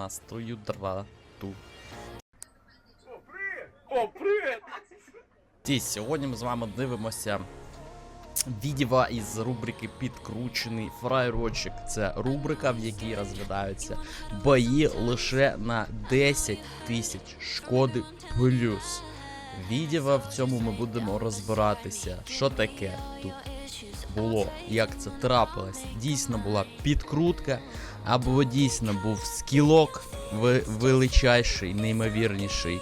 Настрою драту. О, привіт! Ті, сьогодні ми з вами дивимося відео із рубрики Підкручений фраєрочок. Це рубрика, в якій розглядаються бої лише на 10 тисяч шкоди плюс. Відео в цьому ми будемо розбиратися, що таке тут було, як це трапилось. Дійсно була підкрутка, або дійсно був скілок величайший, неймовірніший.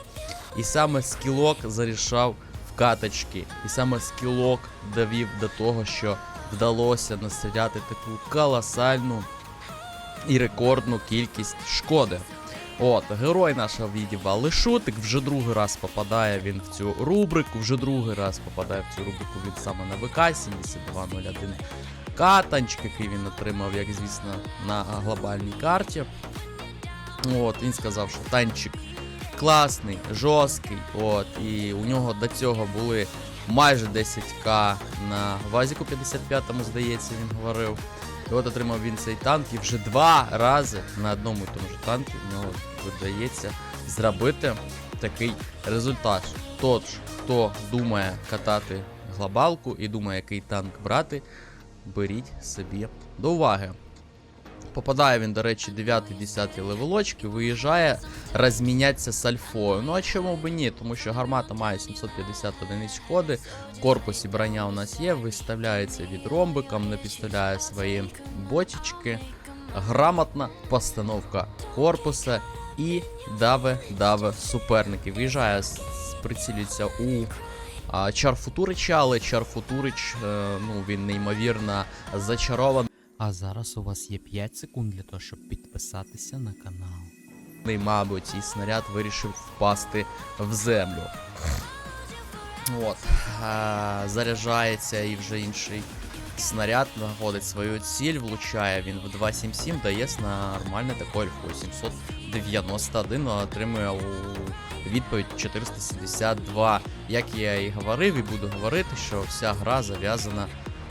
І саме скілок зарішав в каточки. І саме скілок довів до того, що вдалося настріляти таку колосальну і рекордну кількість шкоди. От, герой нашого відео Лишутик вже другий раз попадає він в цю рубрику, вже другий раз попадає в цю рубрику він саме на ВК 7201 катанчик, який він отримав, як звісно, на глобальній карті. От, він сказав, що танчик класний, жорсткий. От, і у нього до цього були майже 10к на Вазіку 55-му, здається, він говорив. І от отримав він цей танк і вже два рази на одному і тому ж танку в нього вдається зробити такий результат. Тож, хто думає катати глобалку і думає, який танк брати, беріть собі до уваги. Попадає він, до речі, 9-10 левелочки, виїжджає розмінятися з альфою. Ну а чому б ні? Тому що гармата має 750 одиниць шкоди, в корпусі броня у нас є, виставляється від ромбиком, не підставляє свої ботічки. Грамотна постановка корпуса і даве-даве суперники. Виїжджає, прицілюється у а, Чар Футурича, але Чар Футурич, е, ну він неймовірно зачарований. А зараз у вас є 5 секунд для того, щоб підписатися на канал. Мабуть, і снаряд вирішив впасти в землю. От. А, заряджається і вже інший снаряд знаходить свою ціль, влучає він в 277, дає нормальне альфу 791, отримує у відповідь 472. Як я і говорив, і буду говорити, що вся гра зав'язана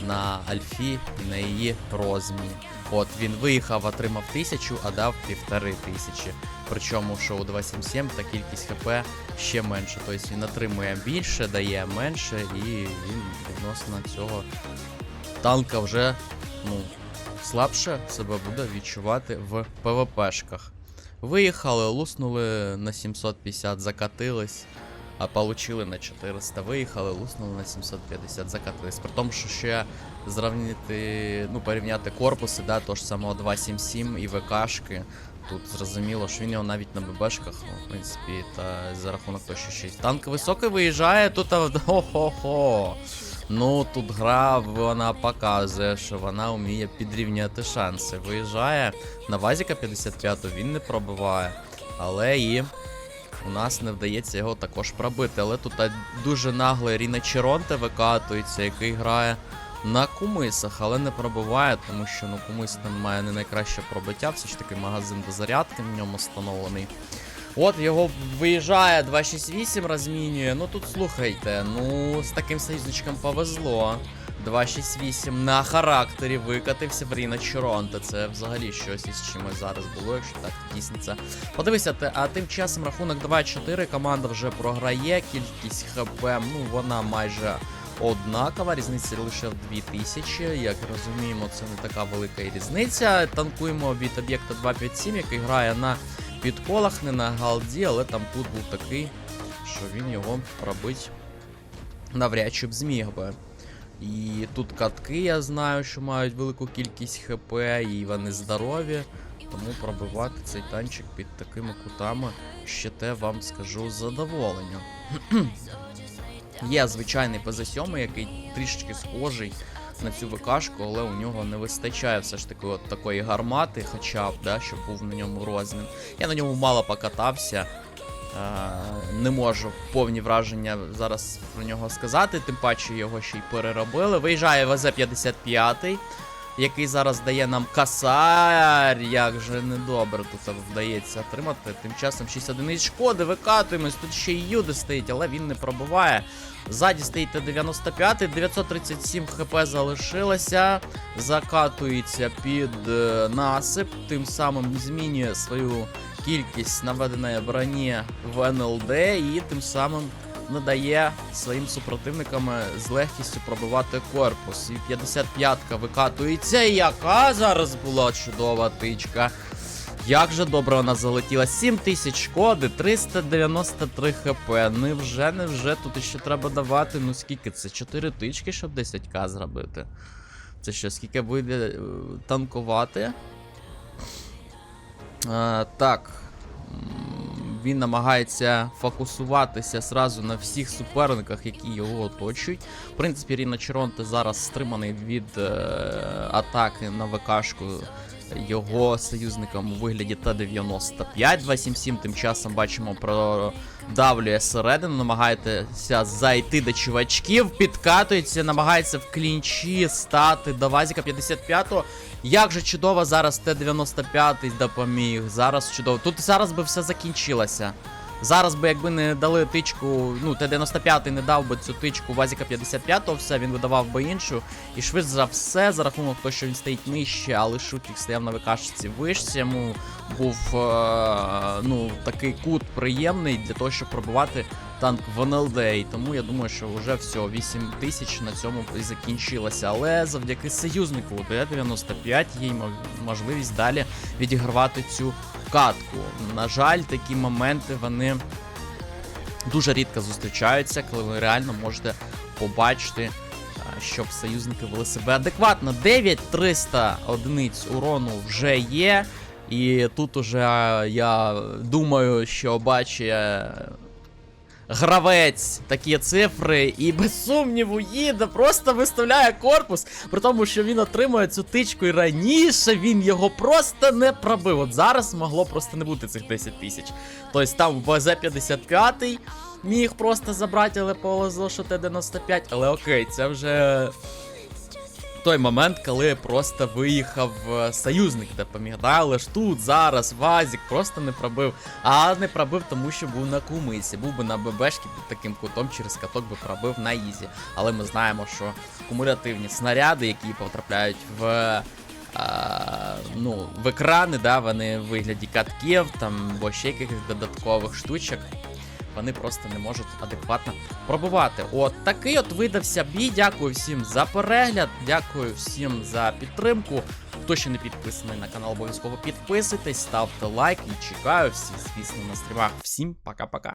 на Альфі і на її розміні. От він виїхав, отримав тисячу, а дав півтори тисячі. Причому, що у 277 та кількість ХП ще менше. Тобто він отримує більше, дає менше, і він відносно цього танка вже ну, слабше себе буде відчувати в ПВПшках. Виїхали, луснули на 750, закатились, а получили на 400. Виїхали, луснули на 750, закатились. При тому, що ще зрівняти, ну, порівняти корпуси, да, того ж самого 277 і ВКшки. Тут зрозуміло, що він його навіть на ББшках, ну, в принципі, та за рахунок того, що ще й танк високий виїжджає, тут хо-хо-хо. Ну, тут гра, вона показує, що вона вміє підрівняти шанси. Виїжджає на Вазіка 55 він не пробиває, але і у нас не вдається його також пробити. Але тут дуже наглий Ріна викатується, який грає на кумисах, але не пробиває, тому що ну, кумис там має не найкраще пробиття, все ж таки магазин до зарядки в ньому встановлений. От його виїжджає 268, розмінює. Ну тут слухайте, ну з таким союзничком повезло. 268 на характері викатився в Ріна Чоронта. Це взагалі щось із чимось зараз було, якщо так тісниться. Подивися, а тим часом рахунок 2-4, команда вже програє, кількість ХП, ну вона майже однакова, різниця лише в 2000. Як розуміємо, це не така велика і різниця. Танкуємо від об'єкта 257, який грає на підколах, не на галді, але там тут був такий, що він його пробить навряд чи б зміг би. І тут катки, я знаю, що мають велику кількість ХП, і вони здорові. Тому пробивати цей танчик під такими кутами ще те вам скажу з задоволенням. Є звичайний ПЗ-7, який трішечки схожий на цю ВКшку, але у нього не вистачає все ж таки от такої гармати, хоча б, да, щоб був на ньому розмін. Я на ньому мало покатався. Е, не можу повні враження зараз про нього сказати, тим паче його ще й переробили. Виїжджає ВЗ-55, який зараз дає нам касар. Як же недобре тут вдається отримати. Тим часом 6 одиниць шкоди, викатуємось. Тут ще й Юди стоїть, але він не пробиває. Ззаді стоїть Т-95, 937 хп залишилося. Закатується під е, насип, тим самим змінює свою кількість наведеної броні в НЛД і тим самим не дає своїм супротивникам з легкістю пробивати корпус. І 55-ка викатується. І яка зараз була чудова тичка. Як же добре вона залетіла. 7 тисяч шкоди, 393 хп. Невже, невже тут ще треба давати. Ну скільки це? 4 тички, щоб 10к зробити. Це що, скільки вийде е, танкувати? Е, так. Він намагається фокусуватися зразу на всіх суперниках, які його оточують. В принципі, Ріна Черонте зараз стриманий від е, атаки на ВКшку його союзником у вигляді Т-95. 277 тим часом бачимо продавлює середину, намагається зайти до чувачків, підкатується, намагається в клінчі стати до Вазіка 55-го. Як же чудово зараз Т-95 допоміг. Зараз чудово. Тут зараз би все закінчилося. Зараз би, якби не дали тичку, ну, Т-95 не дав би цю тичку Вазіка 55-го, все, він видавав би іншу. І швидше за все, за рахунок того, що він стоїть нижче, але Шутік стояв на викашці вище, йому був е, ну, такий кут приємний для того, щоб пробивати танк в НЛД. Тому я думаю, що вже все, 8 тисяч на цьому і закінчилося. Але завдяки союзнику Т-95 є можливість далі відігравати цю катку. На жаль, такі моменти вони дуже рідко зустрічаються, коли ви реально можете побачити, щоб союзники вели себе адекватно. 9300 одиниць урону вже є. І тут уже я думаю, що бачить гравець такі цифри і без сумніву їде, просто виставляє корпус, при тому, що він отримує цю тичку і раніше він його просто не пробив. От зараз могло просто не бути цих 10 тисяч. Тобто там ВЗ-55 міг просто забрати, але повезло, що Т-95, але окей, це вже той момент, коли просто виїхав е, союзник допоміг. Да? Ж тут зараз Вазік просто не пробив. А не пробив, тому що був на кумисі. Був би на ББшки під таким кутом через каток би пробив на Ізі. Але ми знаємо, що кумулятивні снаряди, які потрапляють в. А, ну, в екрани, да, вони в вигляді катків там, або ще якихось додаткових штучок. Вони просто не можуть адекватно пробувати. От такий от видався бій. Дякую всім за перегляд, дякую всім за підтримку. Хто ще не підписаний на канал, обов'язково підписуйтесь, ставте лайк і чекаю всіх, звісно, на стрімах. Всім пока-пока.